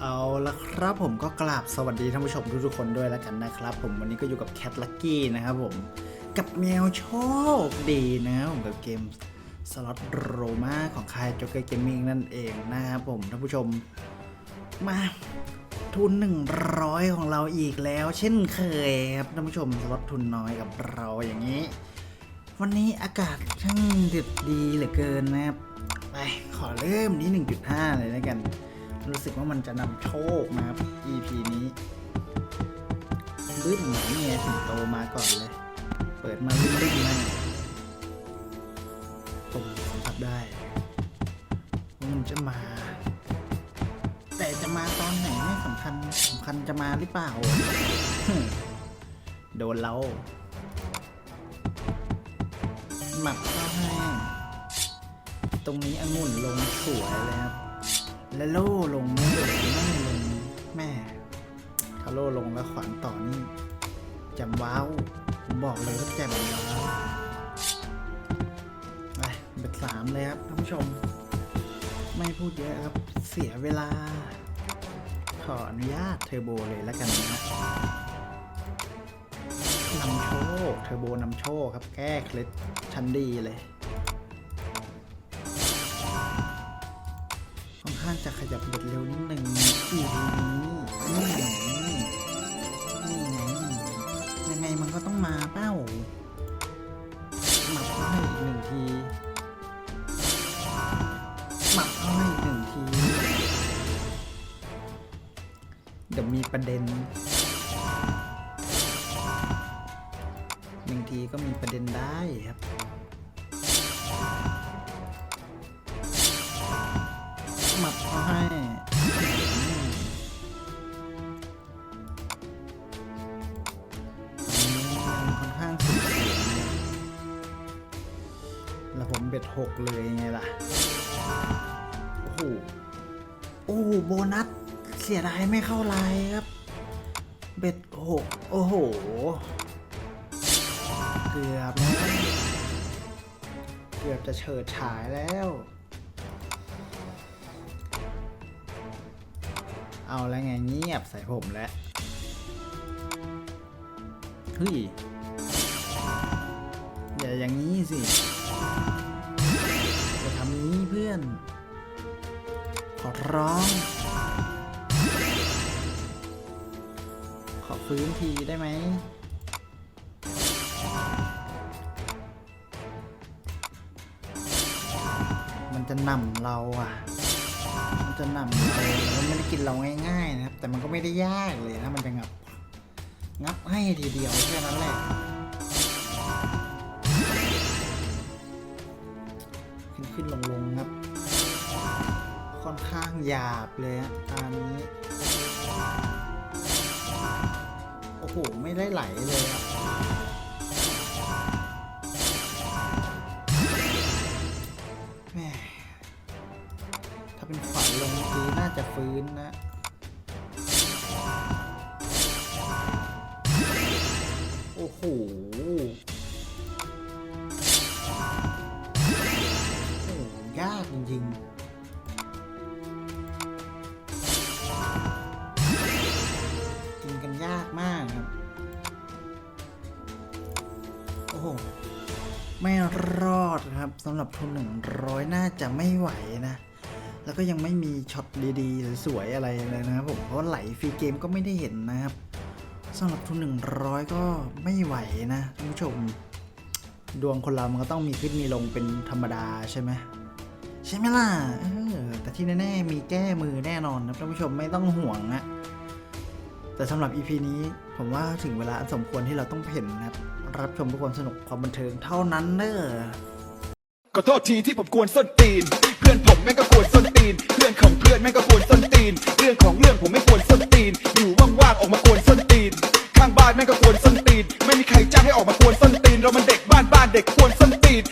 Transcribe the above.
เอาละครับผมก็กราบสวัสดีท่านผู้ชมทุกๆคนด้วยแล้วกันนะครับ ผมวันนี้ก็อยู่กับแคทลักกี้นะครับผมกับแมวโชคดีนะครับผมกับเกมสล็อตโรมาของค่ายจ็อกเกอร์เกมมิ่งนั่นเองนะครับผมท่านผู้ชมมาทุน 100 ของเราอีกแล้ว เช่นเคยครับท่านผู้ชมสล็อตทุนน้อยกับเราอย่างนี้ วันนี้อากาศช่างด็ดดีเหลือเกินนะครับไปขอเริ่มที่1.5 เลยแล้วกัน รู้สึกว่ามันจะนำโชคมาครับ EP นี้บึ้มเหมือนเนี่ยถึงโตมาก่อนเลย เปิดมาบึ้มบึ้มมาผมสัมผัสได้ว่ามันจะมา แต่จะมาตอนไหนไม่สำคัญสำคัญจะมาหรือเปล่า โดนเราหมักข้าให้ตรงนี้องุ่นลงสวยเลยครับ และโล่ลงไม่ลงไม่ลงแม่ถ้าโล่ลงแล้วขวานต่อนี่แจำว้าวผมบอกเลยว่าแจำว้าวไปเบ็ดสามเลยครับท่านผู้ชม ไม่พูดเยอะครับ เสียเวลา ขออนุญาตเทอร์โบเลยแล้วกันนะฮะนำโชคเทอร์โบนำโชคครับแก้เคล็ดชั้นดีเลย ข้างจะขยับเบ็ดเร็วนิดหนึ่งอีพีนี้นี่ไงนี่ไงยังไงมันก็ต้องมาเป้าหมับเข้าให้อีกหนึ่งทีหมับเข้าให้อีกหนึ่งที เดี๋ยวมีประเด็นหนึ่งทีก็มีประเด็นได้ครับ บ็ดหกเลยไงล่ะ โอ้โหโอ้โหโบนัส เสียดายไม่เข้าไลน์ครับ เบ็ดหกโอ้โห เกือบแล้วเกือบจะเฉิดฉายแล้ว เอาแล้วไงเงียบใส่ผมแล้วเฮ้ยอย่าอย่างนี้สิำนี้เพื่อน ขอร้อง ขอฟื้นทีได้ไหมมันจะนำเราอะ มันจะนำเรามันไม่ได้กินเราง่ายๆนะครับ แต่มันก็ไม่ได้ยากเลยนะ มันจะงับ งับให้ทีเดียวแค่นั้นแหละ ขึ้นลงลงๆครับ ค่อนข้างหยาบเลยฮะอันนี้ โอ้โห ไม่ได้ไหลเลยอะแม่ถ้าเป็นขวัญลงเมื่อกี้น่าจะฟื้นนะโอ้โห ไม่รอดครับสำหรับทุนหนึ่งร้อยน่าจะไม่ไหวนะ แล้วก็ยังไม่มีช็อตดีๆสวยๆอะไรเลยนะครับผมเพราะไหลฟรีเกมก็ไม่ได้เห็นนะครับสำหรับทุนหนึ่งร้อยก็ไม่ไหวนะท่านผู้ชม ดวงคนเรามันก็ต้องมีขึ้นมีลงเป็นธรรมดาใช่ไหมใช่ไหมล่ะออแต่ที่แน่ๆมีแก้มือแน่นอนนะท่านผู้ชมไม่ต้องห่วงนะ แต่สำหรับ EP นี้ผมว่าถึงเวลาอันสมควรที่เราต้องเห็นนะครับรับชมทุกคนสนุกความบันเทิงเท่านั้นเนอะขอโทษทีที่ผมกวนส้นตีน เพื่อนผมแม่งก็กวนส้นตีน เพื่อนของเพื่อนแม่งก็กวนส้นตีน เรื่องของเรื่องผมไม่กวนส้นตีน อยู่ว่างๆออกมากวนส้นตีน ข้างบ้านแม่งก็กวนส้นตีน ไม่มีใครจ้างให้ออกมากวนส้นตีน เรามันเด็กบ้านบ้านเด็กกวน